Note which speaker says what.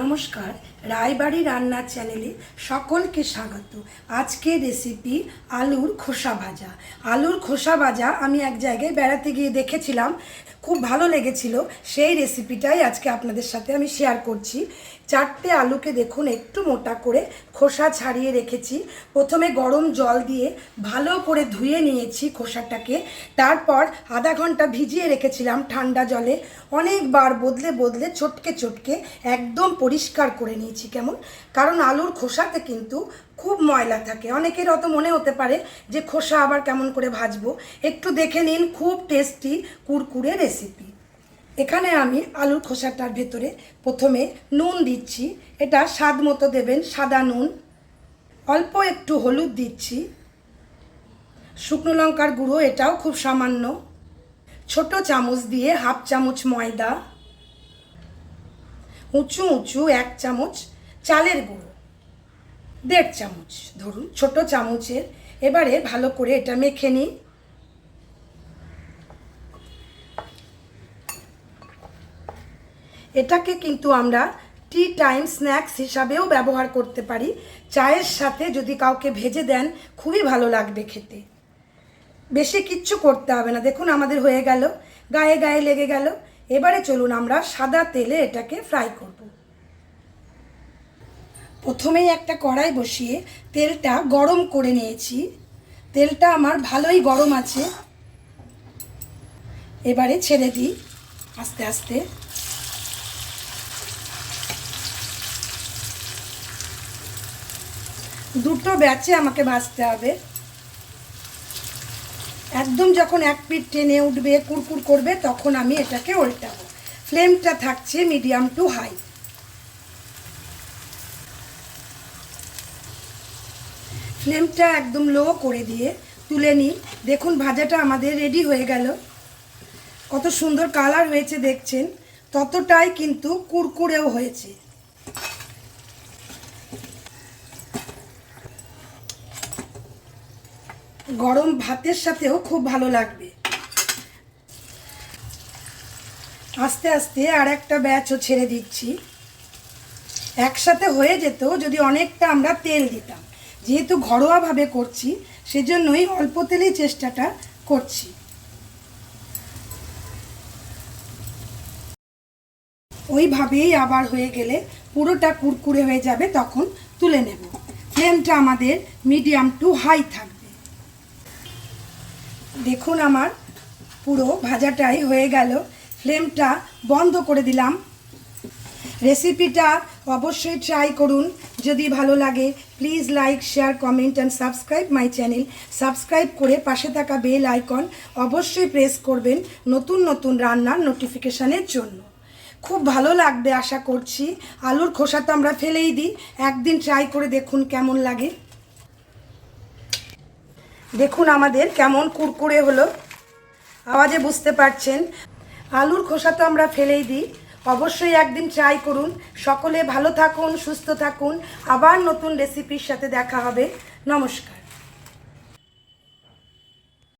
Speaker 1: নমস্কার, রায়বাড়ি রান্নার চ্যানেলে সকলকে স্বাগত। আজকে রেসিপি আলুর খোসা ভাজা। আলুর খোসা ভাজা আমি এক জায়গায় বেড়াতে গিয়ে দেখেছিলাম, খুব ভালো লেগেছিল। সেই রেসিপিটাই আজকে আপনাদের সাথে আমি শেয়ার করছি। চারটে আলুকে দেখুন, একটু মোটা করে খোসা ছাড়িয়ে রেখেছি। প্রথমে গরম জল দিয়ে ভালো করে ধুয়ে নিয়েছি খোসাটাকে। তারপর আধা ঘণ্টা ভিজিয়ে রেখেছিলাম ঠান্ডা জলে। অনেকবার বদলে বদলে চটকে চটকে একদম পরিষ্কার করে নিয়েছি কেমন? কারণ আলুর খোসাতে কিন্তু খুব ময়লা থাকে। অনেকের অত মনে হতে পারে যে খোসা আবার কেমন করে ভাজবো। একটু দেখে নিন, খুব টেস্টি কুরকুরে রেসিপি। এখানে আমি আলুর খোসাটার ভেতরে প্রথমে নুন দিচ্ছি। এটা স্বাদ মতো দেবেন, সাদা নুন। অল্প একটু হলুদ দিচ্ছি। শুকনো লঙ্কার গুঁড়ো, এটাও খুব সামান্য। ছোট চামচ দিয়ে হাফ চামচ ময়দা। উঁচু উঁচু এক চামচ চালের গুঁড়ো, দেড় চামচ, ধরুন ছোট চামচের। এবারে ভালো করে এটা মেখে নিই এটাকে কিন্তু আমরা টি টাইম স্ন্যাক্স হিসাবেও ব্যবহার করতে পারি। চায়ের সাথে যদি কাউকে ভেজে দেন, খুবই ভালো লাগবে খেতে। বেশি কিচ্ছু করতে হবে না। দেখুন আমাদের হয়ে গেল। গায়ে গায়ে লেগে গেল। এবারে চলুন আমরা সাদা তেলে এটাকে ফ্রাই করব। প্রথমেই একটা কড়াই বসিয়ে তেলটা গরম করে নিয়েছি। তেলটা আমার ভালোই গরম আছে। এবারে ছেড়ে দিই আস্তে আস্তে। দুটো ব্যাচে আমাকে ভাজতে হবে। একদম যখন এক পিঠ টেনে উঠবে কুরকুর করবে, তখন আমি এটাকে উল্টাবো। ফ্লেমটা থাকছে মিডিয়াম টু হাই ফ্লেমটা একদম লো করে দিয়ে তুলে নিই। দেখুন, ভাজাটা আমাদের রেডি হয়ে গেল। কত সুন্দর কালার হয়েছে, দেখছেন? ততটাই কিন্তু কুরকুরেও হয়েছে। গরম ভাতের সাথেও খুব ভালো লাগবে। আস্তে আস্তে আর একটা ব্যাচও ছেড়ে দিচ্ছি। একসাথে হয়ে যেত যদি অনেকটা আমরা তেল দিতাম। যেহেতু ঘরোয়াভাবে করছি, সেজন্যই অল্প তেলেই চেষ্টাটা করছি। ওইভাবেই আবার হয়ে গেলে পুরোটা কুরকুরে হয়ে যাবে, তখন তুলে নেব। ফ্লেমটা আমাদের মিডিয়াম টু হাই থাকবে দেখুন আমার পুরো ভাজাটাই হয়ে গেল। ফ্লেমটা বন্ধ করে দিলাম। রেসিপিটা অবশ্যই ট্রাই করুন। যদি ভালো লাগে, please like, share, comment and subscribe my channel. Subscribe করে পাশে থাকা বেল আইকন অবশ্যই প্রেস করবেন নতুন নতুন রান্নার নোটিফিকেশানের জন্য। খুব ভালো লাগবে আশা করছি। আলুর খোসা তো আমরা ফেলেই দিই। একদিন ট্রাই করে দেখুন কেমন লাগে। দেখুন আমাদের কেমন কুরকুরে হলো। আওয়াজে বুঝতে পারছেন। আলুর খোসা তো আমরা ফেলেই দিই। অবশ্যই একদিন ট্রাই করুন। সকলে ভালো থাকুন, সুস্থ থাকুন। আবার নতুন রেসিপির সাথে দেখা হবে। নমস্কার।